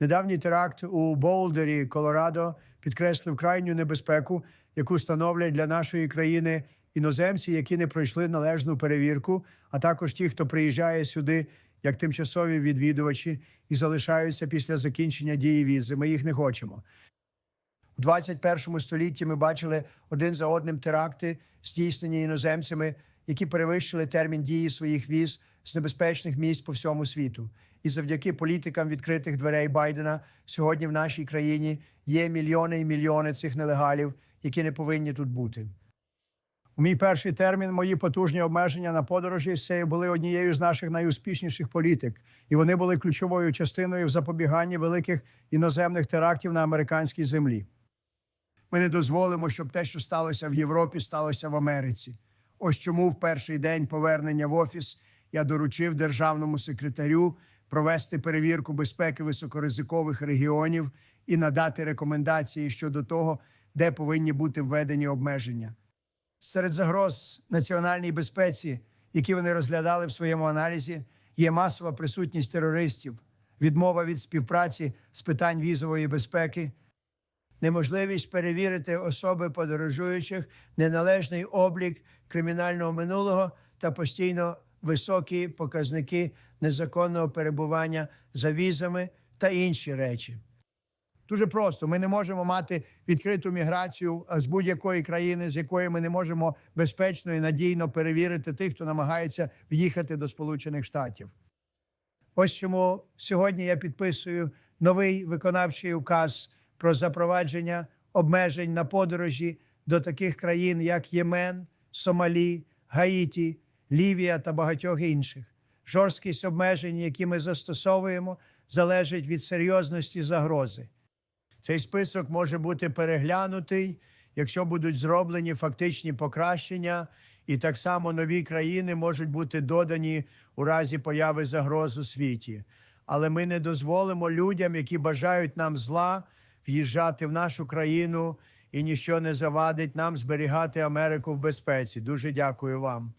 Недавній теракт у Болдері, Колорадо, підкреслив крайню небезпеку, яку становлять для нашої країни іноземці, які не пройшли належну перевірку, а також ті, хто приїжджає сюди як тимчасові відвідувачі і залишаються після закінчення дії візи. Ми їх не хочемо. У 21 столітті ми бачили один за одним теракти, здійснені іноземцями, які перевищили термін дії своїх віз з небезпечних місць по всьому світу. І завдяки політикам відкритих дверей Байдена сьогодні в нашій країні є мільйони і мільйони цих нелегалів, які не повинні тут бути. У мій перший термін мої потужні обмеження на подорожі з цією були однією з наших найуспішніших політик, і вони були ключовою частиною в запобіганні великих іноземних терактів на американській землі. Ми не дозволимо, щоб те, що сталося в Європі, сталося в Америці. Ось чому в перший день повернення в офіс я доручив державному секретарю провести перевірку безпеки високоризикових регіонів і надати рекомендації щодо того, де повинні бути введені обмеження. Серед загроз національній безпеці, які вони розглядали в своєму аналізі, є масова присутність терористів, відмова від співпраці з питань візової безпеки, неможливість перевірити особи подорожуючих, неналежний облік кримінального минулого та постійно високі показники незаконного перебування за візами та інші речі. Дуже просто. Ми не можемо мати відкриту міграцію е, з будь-якої країни, з якої ми не можемо безпечно і надійно перевірити тих, хто намагається в'їхати до Сполучених Штатів. Ось чому сьогодні я підписую новий виконавчий указ про запровадження обмежень на подорожі до таких країн, як Ємен, Сомалі, Гаїті, Лівія та багатьох інших. Жорсткість обмежень, які ми застосовуємо, залежить від серйозності загрози. Цей список може бути переглянутий, якщо будуть зроблені фактичні покращення, і так само нові країни можуть бути додані у разі появи загроз у світі. Але ми не дозволимо людям, які бажають нам зла, в'їжджати в нашу країну, і ніщо не завадить нам зберігати Америку в безпеці. Дуже дякую вам.